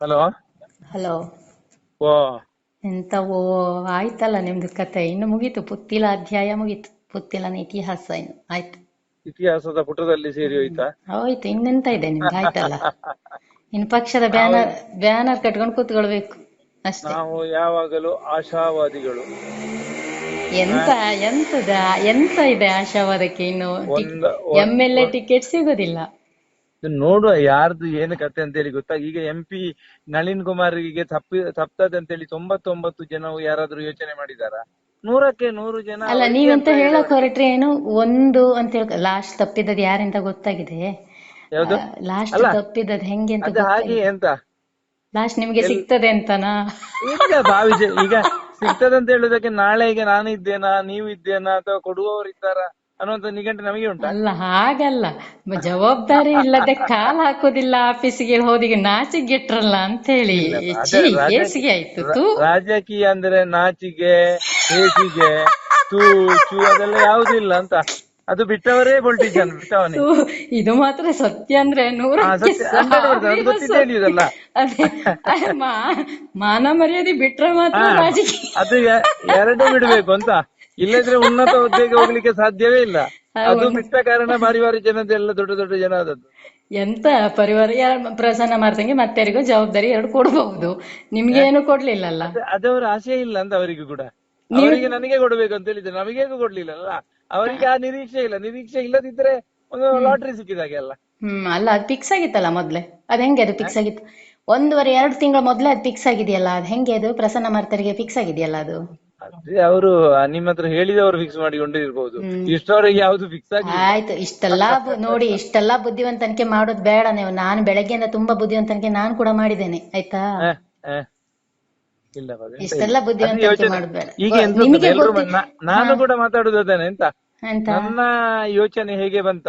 Hello. Hello. ಓ ಎಂತವೋ ಆಯ್ತಲ್ಲ ನಿಮ್ದು ಕತೆ. ಇನ್ನು ಮುಗೀತು ಪುತ್ತಿಲ ಅಧ್ಯಾಯ ಮುಗೀತು. ಪುತ್ತಿಲನ ಇತಿಹಾಸ ಇನ್ನು ಆಯ್ತು. ಇತಿಹಾಸದ ಪುಟದಲ್ಲಿ ಸೇರಿ ಹೋಯ್ತಾ? ಹೋಯ್ತು ಇನ್ನೆಂತ ಇದೆ ನಿಮ್ದು? ಆಯ್ತಲ್ಲ? ಇನ್ನು ಪಕ್ಷದ ಬ್ಯಾನರ್ ಬ್ಯಾನರ್ ಕಟ್ಕೊಂಡು ಕೂತ್ಕೊಳ್ಬೇಕು ಅಷ್ಟೇ. ನಾವು ಯಾವಾಗಲೂ ಆಶಾವಾದಿಗಳು. ಎಂತ ಎಂತದ ಎಂತ ಇದೆ ಆಶಾವಾದಕ್ಕೆ ಇನ್ನು? ಎಂ ಎಲ್ ಎ ಟಿಕೆಟ್ ಸಿಗೋದಿಲ್ಲ. ನೋಡುವ ಯಾರ್ದು ಏನು ಕತೆ ಅಂತೇಳಿ ಗೊತ್ತಾ? ಈಗ ಎಂ ಪಿ ನಳಿನ್ ಕುಮಾರ್ಗೆ ತಪ್ಪಿ ತಪ್ತದೆ ಅಂತೇಳಿ ತೊಂಬತ್ತೊಂಬತ್ತು ಜನ ಯಾರಾದ್ರೂ ಯೋಚನೆ ಮಾಡಿದಾರ? ನೂರಕ್ಕೆ ನೂರು ಜನ ಅಲ್ಲ ನೀವೆಂತ ಅಂತ ಹೇಳಕ್ ಹೊರಟ್ರೆ ಏನು? ಒಂದು ಅಂತ ಹೇಳ ಲಾಸ್ಟ್ ತಪ್ಪಿದದ್ ಯಾರಿಂದ ಗೊತ್ತಾಗಿದೆ? ಯಾವ್ದು? ಲಾಸ್ಟ್ ತಪ್ಪಿದದ್ ಹೆಂಗೆ ಅಂತ ಹಾಗೆ ಎಂತ? ಲಾಸ್ಟ್ ನಿಮ್ಗೆ ಸಿಗ್ತದೆ ಅಂತನಾ? ಈಗ ಭಾವಿಸಿ ಈಗ ಸಿಗ್ತದೆ ಅಂತ ಹೇಳುದಕ್ಕೆ ನಾಳೆಗೆ ನಾನು ಇದ್ದೇನಾ ನೀವು ಇದ್ದೇನಾ ಅಥವಾ ಕೊಡುವವರು ಇದ್ದಾರಾ ಅನ್ನುವಂತ ನಿಘಂಟು ನಮಗೆ ಉಂಟು? ಅಲ್ಲ ಹಾಗಲ್ಲ. ಜವಾಬ್ದಾರಿ ಇಲ್ಲದೆ ಕಾಲ್ ಹಾಕೋದಿಲ್ಲ ಆಫೀಸಿಗೆ ಹೋದಿಗೆ ನಾಚಿಗೆಟ್ರಲ್ಲ ಅಂತ ಹೇಳಿ ಹೇಸಿಗೆ ಆಯ್ತು ರಾಜಕೀಯ ಅಂದ್ರೆ ನಾಚಿಗೆ ಹೇಸಿಗೆ ತೂ ಚೂ ಅದೆಲ್ಲ ಯಾವುದಿಲ್ಲ ಅಂತ. ಅದು ಬಿಟ್ಟವರೇ ಪೊಲಿಟಿಷಿಯನ್ ಬಿಟ್ಟವನೇ. ಇದು ಮಾತ್ರ ಸತ್ಯ ಅಂದ್ರೆ ಮಾ- ಮಾನ ಮರ್ಯಾದೆ ಬಿಟ್ರೆ ಮಾತ್ರ ಅದು ಎರಡು ಬಿಡ್ಬೇಕು ಅಂತ. ಇಲ್ಲದ್ರೆ ಉನ್ನತ ಹುದ್ದೆಗೆ ಹೋಗ್ಲಿಕ್ಕೆ ಸಾಧ್ಯವೇ ಇಲ್ಲ. ಅದು ಬಿಟ್ಟ ಕಾರಣ ಬಾರಿ ಬಾರಿ ಜನದೆಲ್ಲ ದೊಡ್ಡ ದೊಡ್ಡ ಜನ ಆದದ್ದು. ಎಂತ ಪರಿವಾರ ಪ್ರಸನ್ನ ಮತ್ತೆ ಮತ್ತಾರಿಗೂ ಜವಾಬ್ದಾರಿ ಎರಡು ಕೊಡ್ಬಹುದು. ನಿಮ್ಗೆ ಏನು ಕೊಡ್ಲಿಲ್ಲ ಅಲ್ಲ ಅದವರ ಆಸೆ ಇಲ್ಲ ಅಂತ ಅವರಿಗೂ ಕೂಡ. ಅವರಿಗೆ ನನಗೆ ಕೊಡ್ಬೇಕು ಅಂತ ಹೇಳಿದ್ರೆ ನಮಗೆ ಕೊಡ್ಲಿಲ್ಲ ಅಲ್ಲ ಅವರಿಗೆ ಆ ನಿರೀಕ್ಷೆ ಇಲ್ಲ. ನಿರೀಕ್ಷೆ ಇಲ್ಲದಿದ್ರೆ ಒಂದು ಲಾಟ್ರಿ ಸಿಕ್ಕಿದಾಗೆ ಅಲ್ಲ ಹ್ಮ್ ಅಲ್ಲ ಅದು ಫಿಕ್ಸ್ ಆಗಿತ್ತಲ್ಲ ಮೊದ್ಲೇ? ಅದ್ ಹೆಂಗೆ ಅದು ಫಿಕ್ಸ್ ಆಗಿತ್ತು? ಒಂದೂವರೆ ಎರಡು ತಿಂಗಳ ಮೊದ್ಲೇ ಅದು ಫಿಕ್ಸ್ ಆಗಿದೆಯಲ್ಲ? ಅದ್ ಹೆಂಗೆ ಅದು ಪ್ರಸನ್ನ ಮಾರ್ತರಿಗೆ ಫಿಕ್ಸ್ ಆಗಿದೆಯಲ್ಲ ಅದು? ಅದೇ ಅವರು ನಿಮ್ಮ ಹತ್ರ ಹೇಳಿದವರು ಫಿಕ್ಸ್ ಮಾಡಿಕೊಂಡು ಇರ್ಬೋದು ಇಷ್ಟವರೆಗೆ ಯಾವ್ದು ಫಿಕ್ಸ್ ಆಗಿ ಆಯ್ತು ಇಷ್ಟೆಲ್ಲ ಬು- ನೋಡಿ ಇಷ್ಟೆಲ್ಲ ಬುದ್ಧಿವಂತನಿಕೆ ಮಾಡೋದು ಬೇಡ ನೀವು. ನಾನು ಬೆಳಗ್ಗೆಯಿಂದ ತುಂಬಾ ಬುದ್ಧಿವಂತನಿಕೆ ನಾನು ಕೂಡ ಮಾಡಿದ್ದೇನೆ. ಆಯ್ತಾ. ಇಲ್ಲ ಮಗ, ಎಂತ ಇಷ್ಟೆಲ್ಲ ಇಲ್ಲ. ಬುದ್ಧಿವಂತಿಕೆ ಅದು ಯೋಚನೆ- ಮಾಡೋದು ಬೇಡ. ಈಗ ಎಂತ ನಿಮಗೆ ಎಲ್ರು ಗೊತ್ತಿ- ನಾ- ನಾನು ಕೂಡ ಮಾತಾಡುದು ಅದೇನೆ ಎಂತ? ಅಂತ ನನ್ನ ಯೋಚನೆ ಹೇಗೆ ಬಂತ?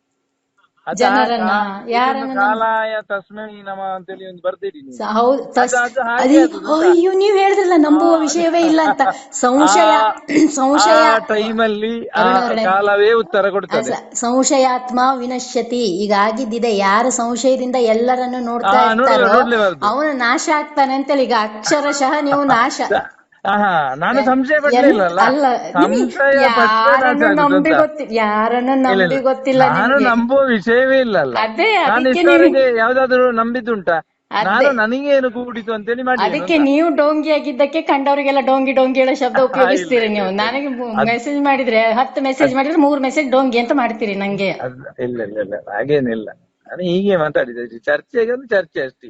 ಜನರನ್ನ, ಯಾರನ್ನ ಕಾಲಾಯ ತಸ್ಮೈ ನಮ ಅಂತೇಳಿ ಒಂದು ಹೌದು ಅಯ್ಯೋ ನೀವ್ ಹೇಳಿದ್ರಲ್ಲ ನಂಬುವ ವಿಷಯವೇ ಇಲ್ಲ ಅಂತ. ಸಂಶಯ ಸಂಶಯ ಟೈಮಲ್ಲಿ ಕಾಲವೇ ಉತ್ತರ ಕೊಡ್ತದೆ. ಸಂಶಯಾತ್ಮ ವಿನಶ್ಯತಿ. ಈಗ ಆಗಿದ್ದಿದೆ ಯಾರ ಸಂಶಯದಿಂದ ಎಲ್ಲರನ್ನು ನೋಡ್ತಾ ಇರ್ತಾರೋ ಅವನು ನಾಶ ಆಗ್ತಾನೆ ಅಂತೇಳಿ ಈಗ ಅಕ್ಷರಶಃ ನೀವು ನಾಶ. ನಾನು ಸಂಶಯ ಪಡ್ಲಿಲ್ಲ ಸಂಶಯ ನಂಬಿ. ಗೊತ್ತಿಲ್ಲ ಯಾರನ್ನು ನಂಬಿ ಗೊತ್ತಿಲ್ಲ ನಾನು ನಂಬುವ ವಿಷಯವೇ ಇಲ್ಲ ಅಲ್ಲ ನಾನು ಇಷ್ಟವರೆಗೆ ಯಾವ್ದಾದ್ರು ನಂಬಿದ್ದುಂಟಾ. ನಾನು ನನಗೇನು ಕೂಡಿತು ಅಂತೇಳಿ ಮಾಡಿ ಅದಕ್ಕೆ ನೀವು ಡೋಂಗಿ ಆಗಿದ್ದಕ್ಕೆ ಕಂಡವರಿಗೆಲ್ಲ ಡೋಂಗಿ ಡೋಂಗಿ ಹೇಳೋ ಶಬ್ದ ಉಪಯೋಗಿಸ್ತೀರಿ ನೀವು. ನನಗೆ ಮೆಸೇಜ್ ಮಾಡಿದ್ರೆ ಹತ್ತು ಮೆಸೇಜ್ ಮಾಡಿದ್ರೆ ಮೂರ್ ಮೆಸೇಜ್ ಡೋಂಗಿ ಅಂತ ಮಾಡ್ತೀರಿ ನಂಗೆ. ಇಲ್ಲ ಇಲ್ಲ ಇಲ್ಲ. ಹಾಗೇನಿಲ್ಲ. ನಾನು ಹೀಗೆ ಮಾತಾಡಿದೆ. ಚರ್ಚೆಗೆ ಒಂದು ಚರ್ಚೆ ಅಷ್ಟೇ.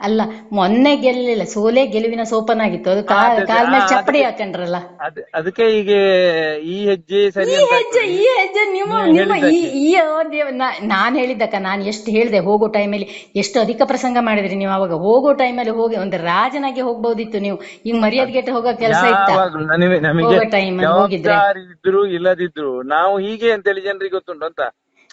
ಅಲ್ಲ ಮೊನ್ನೆ ಗೆಲ್ಲಿಲ್ಲ ಸೋಲೆ ಗೆಲುವಿನ ಸೋಪನಾಗಿತ್ತು. ಅದು ಕಾ- ಅದೇ, ಕಾಲ್ ಮೇಲೆ ಚಪ್ಪಡಿ ಹಾಕೊಂಡ್ರಲ್ಲ. ಅದ್ ಅದಕ್ಕೆ ಈಗ ಈ ಹೆಜ್ಜೆ ಸರಿ ಈ ಹೆಜ್ಜೆ ಈ ಹೆಜ್ಜೆ ನಿಮ್ಮ ನಿಮ್ಮ ಈ ಈ ನಾನ್ ಹೇಳಿದ್ದಕ್ಕ ನಾನು ಎಷ್ಟು ಹೇಳಿದೆ ಹೋಗೋ ಟೈಮಲ್ಲಿ ಎಷ್ಟು ಅಧಿಕ ಪ್ರಸಂಗ ಮಾಡಿದ್ರಿ ನೀವು ಅವಾಗ. ಹೋಗೋ ಟೈಮಲ್ಲಿ ಹೋಗಿ ಒಂದು ರಾಜನಾಗಿ ಹೋಗ್ಬೋದಿತ್ತು ನೀವು. ಈಗ ಮರ್ಯಾದೆಗೆಟ್ಟು ಹೋಗೋ ಕೆಲಸ ಇತ್ತು? ಹೋಗೋ ಅಲ್ಲಿ ಹೋಗಿದ್ರೆ. ಇದ್ರು ಇಲ್ಲದಿದ್ರು. ನಾವು ಹೀಗೆ ಅಂತೇಳಿ ಜನರಿಗೆ ಗೊತ್ತುಂಟು ಅಂತ.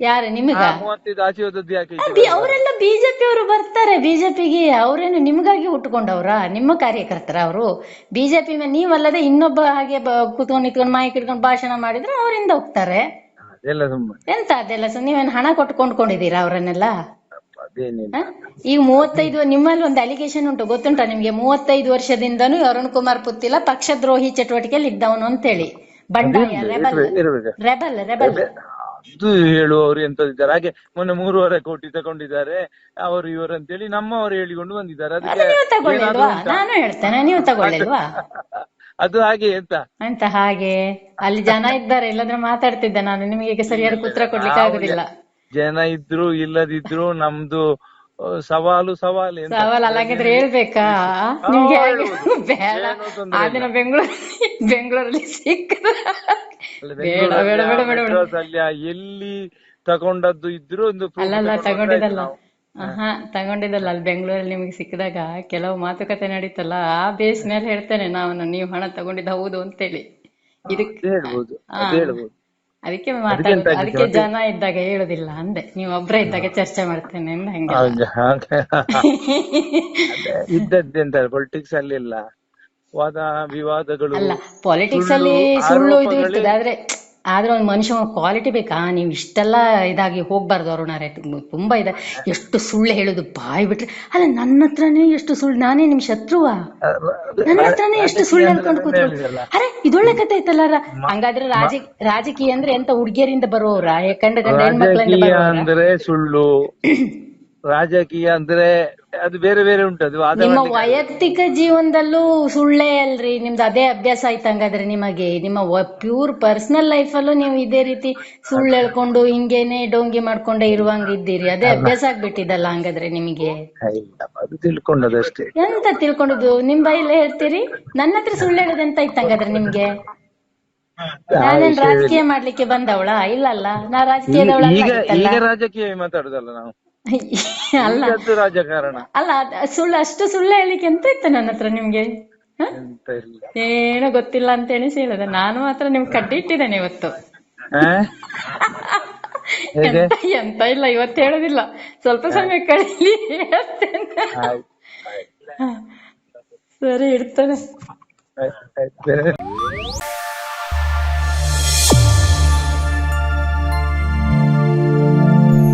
ಯಾರು ನಿಮಗ? ಮೂವತ್ತೈದು ಆಚೆ ಯಾಕೆ ಈಚೆ ಅವರೆಲ್ಲ ಬಿಜೆಪಿ ಅವರು ಬರ್ತಾರೆ. ಬಿಜೆಪಿಗೆ ಅವರೇನು ನಿಮ್ಗಾಗಿ ಹುಟ್ಟುಕೊಂಡವ್ರ ನಿಮ್ಮ ಕಾರ್ಯಕರ್ತರ ಅವರು. ಬಿಜೆಪಿ ನೀವಲ್ಲದೆ ಇನ್ನೊಬ್ಬ ಹಾಗೆ ಕೂತ್ಕೊಂಡು ನಿಂತ್ಕೊಂಡು ಮಾಯಿಕ್ ಇಟ್ಕೊಂಡು ಭಾಷಣ ಮಾಡಿದ್ರೆ ಅವರಿಂದ ಹೋಗ್ತಾರೆ. ಅದೆಲ್ಲ ಸುಮ್ಮನೆ ಎಂತ ಅದೆಲ್ಲ ಸೊ ನೀವೇನು ಹಣ ಕೊಟ್ಟು ಕೊಂಡ್ಕೊಂಡಿದ್ದೀರಾ ಅವರನ್ನೆಲ್ಲ? ಅದೇನಿಲ್ಲ? ಈಗ ಮೂವತ್ತೈದು ನಿಮ್ಮಲ್ಲಿ ಒಂದು ಅಲಿಗೇಷನ್ ಉಂಟು ಗೊತ್ತುಂಟಾ ನಿಮ್ಗೆ? ಮೂವತ್ತೈದು ವರ್ಷದಿಂದನು ಅರುಣ್ ಕುಮಾರ್ ಪುತ್ತಿಲ ಪಕ್ಷದ್ರೋಹಿ ಚಟುವಟಿಕೆಯಲ್ಲಿ ಇದ್ದವನು ಅಂತೇಳಿ. ಬಂಡಾಯ ರೆಬಲ್ ರೆಬಲ್ ರೆಬಲ್. ಅದು ಹೇಳುವವರು ಎಂತದಿದ್ದಾರೆ? ಹಾಗೆ ಮೊನ್ನೆ ಮೂರುವರೆ ಕೋಟಿ ತಗೊಂಡಿದ್ದಾರೆ. ಅವರು ಇವರು ಅಂತೇಳಿ ನಮ್ಮವರು ಹೇಳಿಕೊಂಡು ಬಂದಿದ್ದಾರೆ. ಅದಕ್ಕೆ ನೀವು ತಗೊಳ್ಳಿಲ್ವಾ? ನಾನು ಹೇಳ್ತೇನೆ ನೀವು ತಗೊಳ್ಳಿಲ್ವಾ? ಅದು ಹಾಗೆ ಎಂತ ಅಂತ ಹಾಗೆ. ಅಲ್ಲಿ ಜನ ಇದ್ದಾರೆ ಇಲ್ಲದ್ರೆ ಮಾತಾಡ್ತಿದ್ದೆ ನಾನು. ನಿಮಗೆ ಸರಿಯಾದ ಉತ್ತರ ಕೊಡ್ಲಿಕ್ಕೆ ಆಗುದಿಲ್ಲ. ಜನ ಇದ್ರು ಇಲ್ಲದಿದ್ರು ನಮ್ದು ಸವಾಲು ಸವಾಲು ಸವಾಲು ಸವಾಲ್ ಅಲ್ಲಾಗಿದ್ರೆ ಹೇಳ್ಬೇಕಾ? ನಿಮ್ಗೆ ಬೇಡ. ಏನೂ ತೊಂದ್ರೆ ಆ ದಿನ ಬೆಂಗಳೂರು ಬೆಂಗಳೂರಲ್ಲಿ ಸಿಕ್ಕ ಅಲ್ಲ, ಬೇಡ ಬೇಡ ಬೇಡ ಬೇಡ ಎಲ್ಲಿ ತಗೊಂಡದ್ದು ಇದ್ರು ಒಂದು proof ಅಲ್ಲಲ್ಲ ತಗೊಂಡು ತಗೊಂಡಿದ್ದಲ್ಲ. ನಾವು. ಹಾ ತಗೊಂಡಿದ್ದಲ್ಲ. ಅಲ್ಲಿ ಬೆಂಗಳೂರಲ್ಲಿ ನಿಮಗೆ ಸಿಕ್ಕಿದಾಗ ಕೆಲವು ಮಾತುಕತೆ ನಡೀತಲ್ಲ ಆ ಬೇಸ್ ಮೇಲೆ ಹೇಳ್ತೇನೆ ನಾನು. ನೀವು ಹಣ ತಗೊಂಡಿದ್ದು ಹೌದು ಅಂತೇಳಿ. ಇದಕ್ಕೆ ಹೇಳ್ಬೋದು ಅದು ಹೇಳ್ಬೋದು. ಅದಕ್ಕೆ ಮಾತಾಡೋದು ಅದಕ್ಕೆ ಜನ ಇದ್ದಾಗ ಹೇಳುದಿಲ್ಲ ಅಂದೆ. ನೀವು ಒಬ್ರೇ ಇದ್ದಾಗ ಚರ್ಚೆ ಮಾಡ್ತೇನೆ ಅಂದ ಹಂಗೆ ಇದ್ದದ್ದೆಂತ ಪೊಲಿಟಿಕ್ಸ್ ಅಲ್ಲಿ ಇಲ್ಲ. ವಾದ ವಿವಾದಗಳು ಅಲ್ಲ ಪಾಲಿಟಿಕ್ಸ್ ಅಲ್ಲಿ ಸುಳ್ಳು ಇದು ಇರ್ತದೆ ಆದ್ರೆ ಆದ್ರೆ ಒಂದು ಮನುಷ್ಯ ಕ್ವಾಲಿಟಿ ಬೇಕಾ? ನೀವು ಇಷ್ಟೆಲ್ಲ ಇದಾಗಿ ಹೋಗ್ಬಾರ್ದು ಅರುಣಾರೆ ತುಂಬಾ ಇದೆ. ಎಷ್ಟು ಸುಳ್ಳು ಹೇಳುದು ಬಾಯ್ ಬಿಟ್ರೆ. ಅಲ್ಲ ನನ್ನ ಹತ್ರನೇ ಎಷ್ಟು ಸುಳ್ಳು ನಾನೇ ನಿಮ್ ಶತ್ರುವಾ. ನನ್ನ ಹತ್ರನೇ ಎಷ್ಟು ಸುಳ್ಳು ಹೇಳ್ಕೊಂಡು ಕೂತ್ಕೊಳ್ಳಿ. ಅರೆ ಇದೊಳ್ಳೆ ಕತೆ ಐತಲ್ಲ ಹಂಗಾದ್ರೆ ರಾಜ ರಾಜಕೀಯ ಅಂದ್ರೆ ಎಂತ ಹುಡ್ಗಿಯರಿಂದ ಬರೋರ ಕಂಡ ಗಂಡ ಹೆಣ್ಮಕ್ಳಿಂದ ಅಂದ್ರೆ ಸುಳ್ಳು ರಾಜಕೀಯ ಅಂದ್ರೆ ಅದು ಬೇರೆ ಬೇರೆ ಉಂಟು ಅದು ನಿಮ್ಮ ವೈಯಕ್ತಿಕ ಜೀವನದಲ್ಲೂ ಸುಳ್ಳೇ ಅಲ್ರಿ ನಿಮ್ದು ಅದೇ ಅಭ್ಯಾಸ ಆಯ್ತು ಹಂಗಾದ್ರೆ ನಿಮಗೆ ನಿಮ್ಮ ಪ್ಯೂರ್ ಪರ್ಸನಲ್ ಲೈಫ್ ಅಲ್ಲೂ ನೀವು ಇದೇ ರೀತಿ ಸುಳ್ಳು ಹೇಳ್ಕೊಂಡು ಹಿಂಗೇನೆ ಡೋಂಗಿ ಮಾಡ್ಕೊಂಡೇ ಇರುವಂಗಿದ್ದೀರಿ. ಅದೇ ಅಭ್ಯಾಸ ಆಗ್ಬಿಟ್ಟಿದಲ್ಲ ಹಂಗಾದ್ರೆ ನಿಮಗೆ? ಇಲ್ಲ ಅದು ತಿಳ್ಕೊಂಡದಷ್ಟೇ ಎಂತ ತಿಳ್ಕೊಂಡದ್ದು ನಿಮ್ ಬೈಲ್ ಹೇಳ್ತೀರಿ? ನನ್ನ ಹತ್ರ ಸುಳ್ಳು ಹೇಳೋದೆಂತ ಇತ್ತು ಹಂಗಾದ್ರೆ ನಿಮ್ಗೆ? ನಾನೇನ್ ರಾಜಕೀಯ ಮಾಡ್ಲಿಕ್ಕೆ ಬಂದವಳ? ಇಲ್ಲಲ್ಲ ನಾ ರಾಜಕೀಯದವಳ ಈಗ ಈಗ ರಾಜಕೀಯ ಮಾತಾಡುದಲ್ಲ ನಾವು. ಅಲ್ಲ. ರಾಜಕಾರಣ ಅಲ್ಲ ಸುಳ್ಳು ಅಷ್ಟು ಸುಳ್ಳು ಹೇಳಿಕ್ಕೆ ಎಂತ ಇತ್ತು ನನ್ನ ಹತ್ರ ನಿಮ್ಗೆ? ಏನೋ ಗೊತ್ತಿಲ್ಲ ಅಂತ ಹೇಳಿ ಹೇಳಿದೆ. ನಾನು ಮಾತ್ರ ನಿಮ್ ಕಡ್ಡಿ ಇಟ್ಟಿದ್ದೇನೆ ಇವತ್ತು ಎಂತ ಇಲ್ಲ ಇವತ್ತು ಹೇಳೋದಿಲ್ಲ. ಸ್ವಲ್ಪ ಸಮಯ ಕಳೀಲಿ ಹೇಳ್ತೇನೆ. ಸರಿ ಇಡ್ತೇನೆ.